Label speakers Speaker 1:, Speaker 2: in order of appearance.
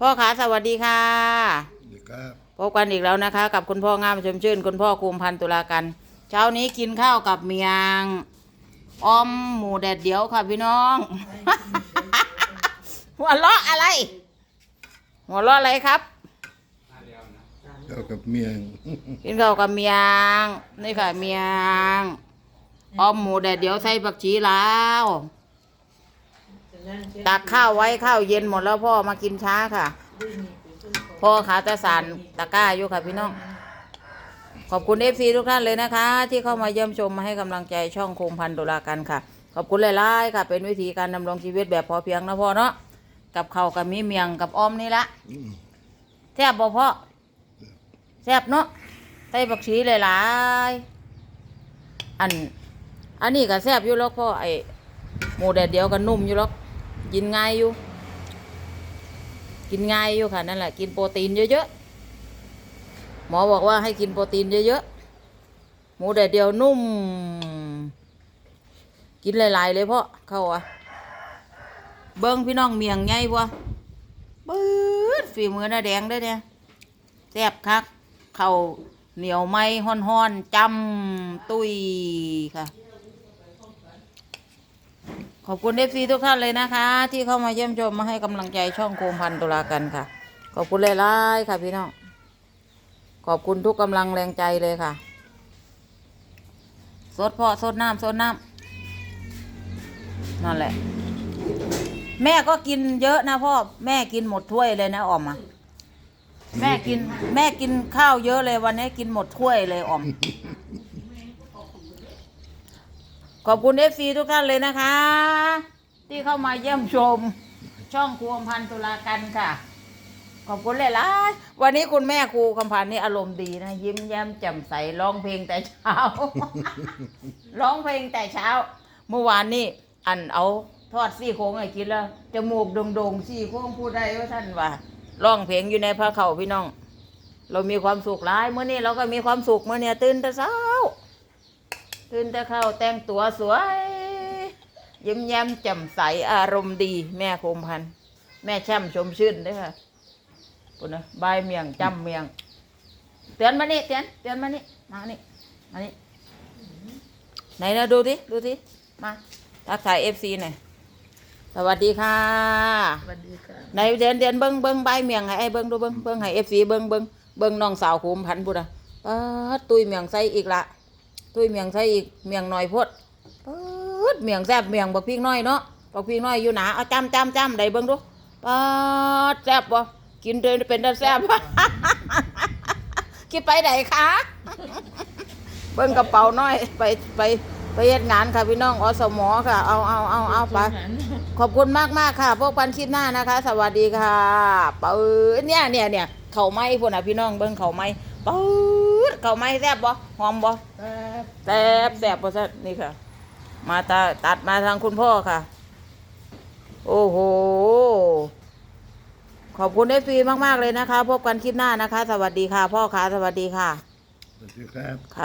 Speaker 1: พ่อขาสวัสดีค่ะ
Speaker 2: นี่ครับ
Speaker 1: พบกันอีกแล้วนะคะ กับคุณพ่องามชมชื่น คุณพ่อคุมพันธ์ตุลากัน เช้านี้กินข้าวกับเมียงออมหมูแดดเดียวค่ะพี่น้อง หัวเราะอะไร หัวเราะอะไรครับ
Speaker 2: เจ้ากับเมียง
Speaker 1: กินข้าวกับเมียงนี่ค่ะเมียงออมหมูแดดเดียวใส่ผักชีลาว ตักข้าวไว้ข้าวเย็นหมดแล้วพ่อมากินช้าค่ะ พ่อขาตาสารตะกร้าอยู่ค่ะพี่น้อง ขอบคุณเอฟซีทุกท่านเลยนะคะ ที่เข้ามาเยี่ยมชมมาให้กำลังใจช่องโคมพันธุ์ตุลากันค่ะ ขอบคุณหลายๆค่ะ เป็นวิธีการดำรงชีวิตแบบพอเพียงนะพ่อเนาะกับข้าวกับมีเมียงกับอ้อมนี่ละ
Speaker 2: อืม
Speaker 1: แซ่บบ่พ่อแซ่บเนาะใส่ผักชีหลายๆอัน อันนี้ก็แซ่บอยู่แล้วพ่อไอหมูแดดเดียวก็นุ่มอยู่แล้ว กินง่ายอยู่ กินง่ายอยู่ค่ะนั่นแหละ กินโปรตีนเยอะๆหมอบอกว่าให้กินโปรตีนเยอะๆหมูแดดเดียวนุ่ม กินหลายๆเลยพ่อเข้าอะเบิ้งพี่น้องเมียงไงวะปื๊ดฝีมือหน้าแดงได้เนี่ยแซ่บคักเข้าเหนียวไหมห้อนๆจำตุยค่ะ ขอบคุณเอฟซีทุกท่านเลยนะคะ ที่เข้ามาเยี่ยมชมมาให้กำลังใจช่องโคมพันตุลากันค่ะ ขอบคุณหลายๆค่ะพี่น้องขอบคุณทุกกำลังแรงใจเลยค่ะสดพ่อสดน้ำสดน้ำนั่นแหละ แม่ก็กินเยอะนะพ่อแม่กินหมดถ้วยเลยนะออมอะแม่กิน แม่กินข้าวเยอะเลยวันนี้กินหมดถ้วยเลยออม ขอบคุณเอฟซีทุกท่านเลยนะคะ ที่เข้ามาเยี่ยมชมช่องครูคำพันธ์ตุลากันค่ะ ขอบคุณเลยล่ะวันนี้คุณแม่ครูคำพันธ์นี่อารมณ์ดีนะ ยิ้มแย้มแจ่มใสร้องเพลงแต่เช้า ร้องเพลงแต่เช้า เมื่อวานนี่อันเอาทอดซี่โครงให้กินแล้วจมูกโด่งๆซี่โครงพูดได้ว่าท่านว่าร้องเพลงอยู่ในพระเขาพี่น้อง เรามีความสุขหลายเมื่อนี้เราก็มีความสุขเมื่อเนี่ยตื่นแต่เช้า ตื่นแต่เข้าแต่งตัวสวย ยิ้มแย้มแจ่มใสอารมณ์ดี แม่คมพันธุ์แม่แช่มชมชื่นเด้วยค่ะปุ่นนะบายเมียงจำเมียง เตือนมานี่เตือนเตือนมานี่มานี่มานี่ไหนนะดูดิดูดิมาทักทายเอฟซีหน่อยสวัสดีค่ะ
Speaker 3: สวัสดีค่ะ
Speaker 1: ไหนเดือนเดือนเบิ้งเบิ้งใบายเมียงให้ไอ้เบิ้งดูเบิ้งเบิ้งให้เอฟซีเบิ้งเบิ้งเบิ้งน้องสาวขุมพันธุ์พุทธะป๊าดตุยเมียงใส่อีกละ ตุยเมียงใส่อีกเมียงหน่อยพดป๊าดเมียงแซ่บเมียงบักพริกน้อยเนาะบักพริกน้อยอยู่หนาเอาจำจำจำได้เบิ้งดูป๊าดแซ่บบ่กินเดินเป็นตาแซ่บคิดไปไหนคะเบิ้งกระเป๋าน้อยไปไปไปเฮ็ดงานค่ะพี่น้องอสมอค่ะ เอาเอาเอาเอาไปขอบคุณมากมากๆค่ะ พวกปันคลิปหน้านะคะ สวัสดีค่ะปืดเนี่ยเนี่ยเนี่ยเขาไหม้พุ่นอะพี่น้องเบิ้งเขาไหม้ปืด เขาไหม้แซ่บบ่หอมบ่แซ่บแซ่บบ่แซ่บนี่ค่ะ มาตาตัดมาทางคุณพ่อค่ะ โอ้โห ขอบคุณเอฟซีมาก ๆ เลยนะคะ พบกันคลิปหน้านะคะ สวัสดีค่ะ พ่อค่ะ สวัสดีค่ะ
Speaker 2: สวัสดีครับ
Speaker 1: ค่ะ